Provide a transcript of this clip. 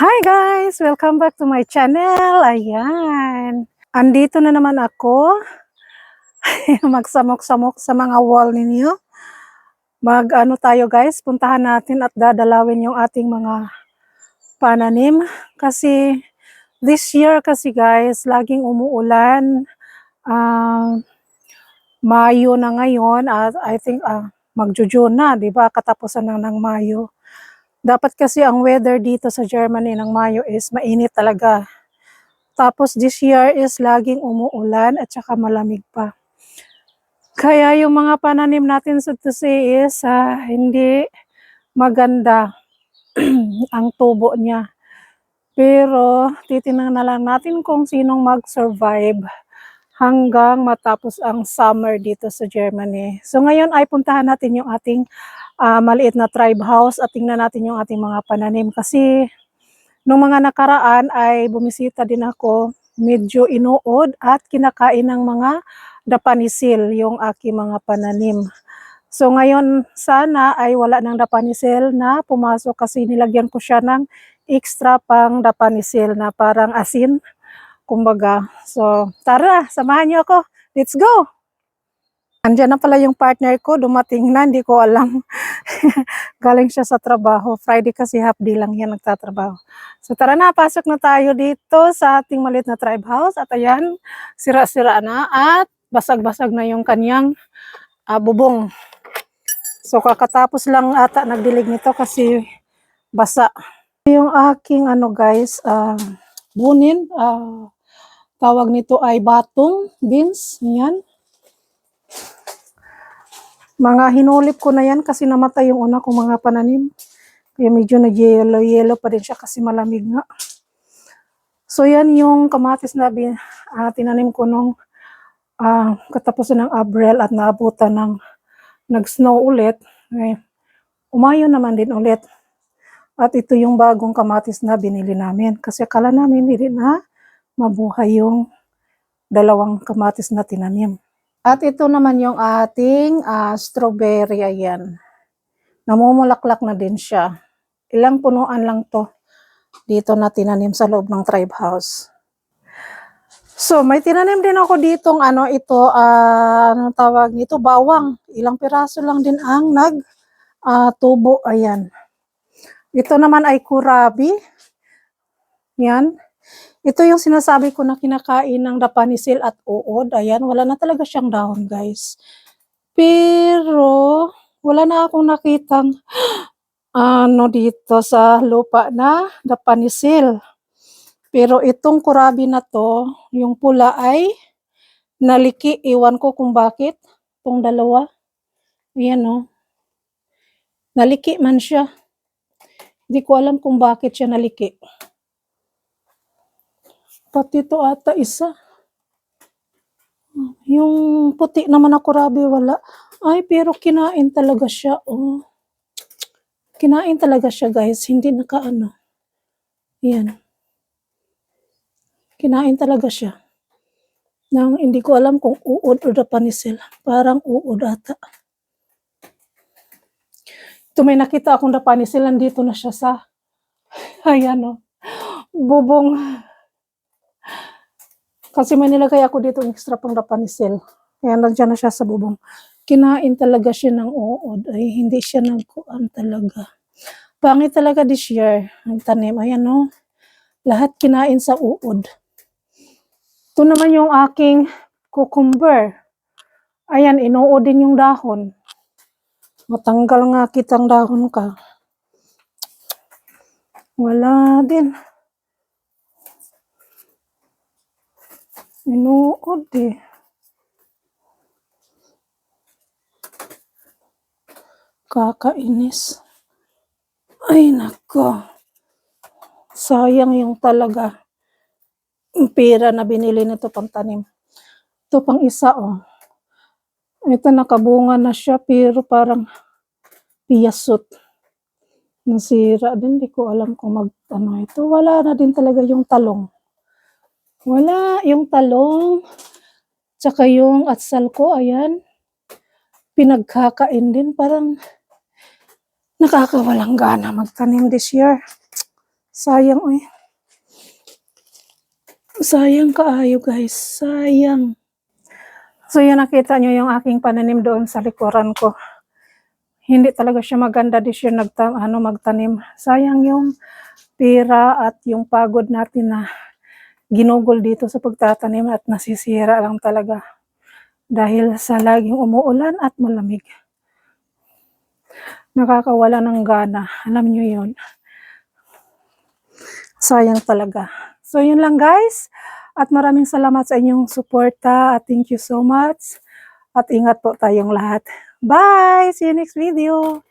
Hi guys! Welcome back to my channel. Ayan. Andito na naman ako. Magsamok-samok sa mga wall ninyo. Mag ano tayo guys, puntahan natin at dadalawin yung ating mga pananim. Kasi this year kasi guys, laging umuulan. Ah, Mayo na ngayon at I think ah, magjo-June na, 'di ba? Katapusan na ng Mayo. Dapat kasi ang weather dito sa Germany ng Mayo is mainit talaga. Tapos this year is laging umuulan at saka malamig pa. Kaya yung mga pananim natin sa to say is ah, hindi maganda ang tubo niya. Pero titingnan na lang natin kung sinong mag-survive hanggang matapos ang summer dito sa Germany. So ngayon ay puntahan natin yung ating ah, maliit na tribe house at tingnan natin yung ating mga pananim kasi nung mga nakaraan ay bumisita din ako medyo inuod at kinakain ng mga dapanisil yung aking mga pananim. So ngayon sana ay wala ng dapanisil na pumasok kasi nilagyan ko siya ng extra pang dapanisil na parang asin kumbaga. So tara, samahan niyo ako. Let's go! Andiyan na pala yung partner ko, dumating na, hindi ko alam. Galing siya sa trabaho. Friday kasi half day lang yan nagtatrabaho. So tara na, pasok na tayo dito sa ating maliit na tribe house. At ayan, sira-sira na at basag-basag na yung kanyang ah, bubong. So kakatapos lang ata nagdilig nito kasi basa. Yung aking ano guys, ah, bunin, ah, tawag nito ay batong beans. Yan. Mga hinulip ko na yan kasi namatay yung una kong mga pananim. Kaya medyo nag-yellow-yellow pa din siya kasi malamig nga. So yan yung kamatis na bin, ah, tinanim ko nung ah, katapusan ng Abril at naabutan ng nag-snow ulit. Eh, umayo naman din ulit. At ito yung bagong kamatis na binili namin. Kasi akala namin hindi na mabuhay yung dalawang kamatis na tinanim. At ito naman yung ating ah, strawberry, ayan. Namumulaklak na din siya. Ilang punuan lang to dito na tinanim sa loob ng tribe house. So, may tinanim din ako ditong ano ito, ah, ano tawag nito, bawang. Ilang piraso lang din ang nag ah, tubo, ayan. Ito naman ay kurabi. Yan. Ito yung sinasabi ko na kinakain ng dapanisil at uod. Ayan, wala na talaga siyang dahon, guys. Pero, wala na akong nakitang ano dito sa lupa na dapanisil. Pero itong kurabi na to, yung pula ay naliki. Iwan ko kung bakit. Itong dalawa. Ayan o. Naliki man siya. Hindi ko alam kung bakit siya naliki. Pati ito ata isa. Yung puti naman na kurabi wala. Ay, pero kinain talaga siya. Oh. Kinain talaga siya, guys. Hindi nakaano. Yan. Kinain talaga siya. Nang hindi ko alam kung uod o dapanisil. Parang uod ata. Ito may nakita akong dapanisil. Nandito na siya sa ayan o. Bubong. Kasi may nilagay ako dito extra pang dapanisil. Kaya nandiyan na siya sa bubong. Kinain talaga siya ng uod. Ay, hindi siya nagkuan talaga. Pangit talaga this year. Nagtanim. Ayan o. Lahat kinain sa uod. Ito naman yung aking cucumber. Ayan, inuod din yung dahon. Matanggal nga kitang dahon ka. Wala din. Inuod eh. Kakainis. Ay, nako. Sayang yung talaga. Yung pera na binili nito pang tanim. Ito pang isa, oh. Ito nakabunga na siya, pero parang piyasot. Nasira din, di ko alam kung mag, ano ito. Wala na din talaga yung talong. Wala, yung talong. Tsaka yung atsal ko, ayan. Pinagkakain din, parang nakakawalang gana magtanim this year. Sayang, uy. Sayang kaayo, guys. Sayang. So, yun nakita nyo yung aking pananim doon sa likuran ko. Hindi talaga siya maganda this year nagta, ano, magtanim. Sayang yung pira at yung pagod natin na ginugol dito sa pagtatanim at nasisira lang talaga dahil sa laging umuulan at malamig. Nakakawala ng gana. Alam nyo yun. Sayang talaga. So, yun lang guys. At maraming salamat sa inyong suporta at thank you so much. At ingat po tayong lahat. Bye! See you next video!